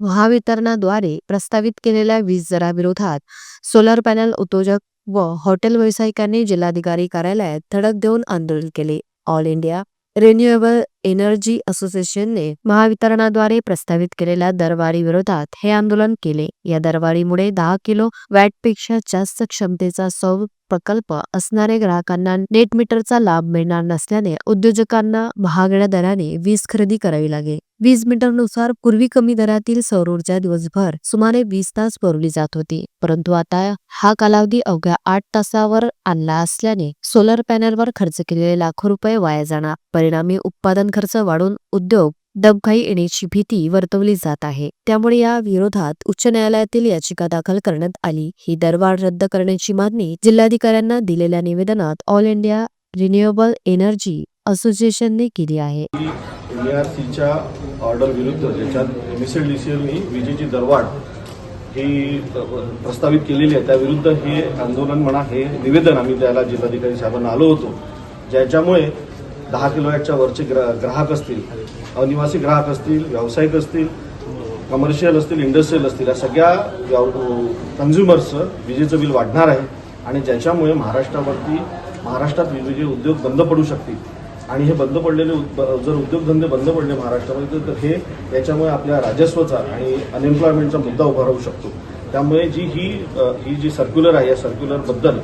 महावितरणाद्वारे प्रस्तावित केलेल्या वीज दराविरोधात सोलर पॅनल उद्योजक व हॉटेल व्यावसायिकांनी जिल्हाधिकारी कार्यालयात धडक देऊन आंदोलन केले. ऑल इंडिया रिन्युएबल एनर्जी असोसिएशनने महावितरणाद्वारे प्रस्तावित केलेल्या दरवाढी विरोधात हे आंदोलन केले. या दरवाढीमुळे दहा किलो वॅटपेक्षा जास्त क्षमतेचा सौर प्रकल्प असणारे ग्राहकांना नेट मीटरचा लाभ मिळणार नसल्याने उद्योजकांना महागड्या दराने वीज खरेदी करावी लागेल. वीज मीटरनुसार पूर्वी कमी दरातील सौर ऊर्जा दिवसभर सुमारे वीस तास पुरवली जात होती. परंतु आता हा कालावधी अवघ्या आठ तासावर आणला असल्याने सोलर पॅनलवर खर्च केलेले लाखो रुपये वाया जाणार. परिणामी उत्पादन खर्च वाढून उद्योग डबघाई येण्याची भीती वर्तवली जात आहे. त्यामुळे या विरोधात उच्च न्यायालयातील याचिका दाखल करण्यात आली. ही दरवाढ रद्द करण्याची मागणी जिल्हाधिकाऱ्यांना दिलेल्या निवेदनात ऑल इंडिया रिन्युएबल एनर्जी असोसिएशनने केली आहे. एनआरसीच्या ऑर्डर विरुद्ध ज्याच्यात मिसेल डीसीएलनी विजेची दरवाढ ही प्रस्तावित केलेली आहे त्याविरुद्ध हे आंदोलन म्हणा हे निवेदन आम्ही त्याला जिल्हाधिकारी साहेबांना आलो होतो. ज्याच्यामुळे दहा किलोवॅटच्या वरचे ग्रा ग्राहक असतील अनिवासी ग्राहक असतील व्यावसायिक असतील कमर्शियल असतील इंडस्ट्रियल असतील या सगळ्या कन्झ्युमर्सचं विजेचं बिल वाढणार आहे. आणि ज्याच्यामुळे महाराष्ट्रावरती महाराष्ट्रात वेगवेगळे उद्योग बंद पडू शकतील. आणि हे बंद पडलेले जर उद्योगधंदे बंद पडले महाराष्ट्रामध्ये तर हे याच्यामुळे आपल्या राजस्वाचा आणि अनएम्प्लॉयमेंटचा मुद्दा उभा राहू शकतो. त्यामुळे जी ही ही जी सर्क्युलर आहे या सर्क्युलरबद्दल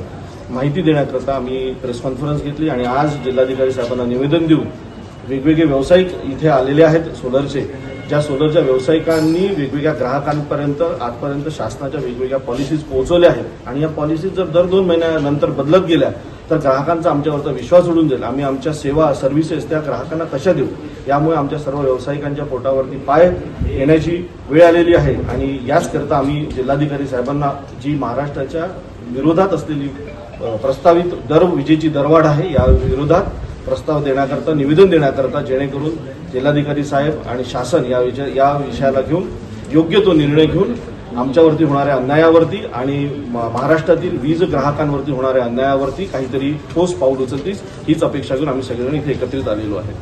माहिती देण्याकरता आम्ही प्रेस कॉन्फरन्स घेतली आणि आज जिल्हाधिकारी साहेबांना निवेदन देऊन वेगवेगळे व्यावसायिक इथे आलेले आहेत सोलरचे. ज्या सोलरच्या व्यावसायिकांनी वेगवेगळ्या ग्राहकांपर्यंत आजपर्यंत शासनाच्या वेगवेगळ्या पॉलिसीज पोहोचवल्या आहेत. आणि या पॉलिसीज जर दर दोन महिन्यानंतर बदलत गेल्या तर ग्राहकांचा आमच्यावरचा विश्वास उडून जाईल. आम्ही आमच्या सेवा सर्व्हिसेस त्या ग्राहकांना कशा देऊ? यामुळे आमच्या सर्व व्यावसायिकांच्या पोटावरती पाय येण्याची वेळ आलेली आहे. आणि याचकरता आम्ही जिल्हाधिकारी साहेबांना जी महाराष्ट्राच्या विरोधात असलेली प्रस्तावित दर विजेची दरवाढ आहे या विरोधात प्रस्ताव देण्याकरता निवेदन देण्याकरता जेणेकरून जिल्हाधिकारी साहेब आणि शासन या विषय या विषयाला घेऊन योग्य तो निर्णय घेऊन आमच्यावरती होणाऱ्या अन्यायावरती आणि म- महाराष्ट्रातील वीज ग्राहकांवरती होणाऱ्या अन्यायावरती काहीतरी ठोस पाऊल उचलतीस हीच अपेक्षा घेऊन आम्ही सगळेजण इथे एकत्रित आलेलो आहे.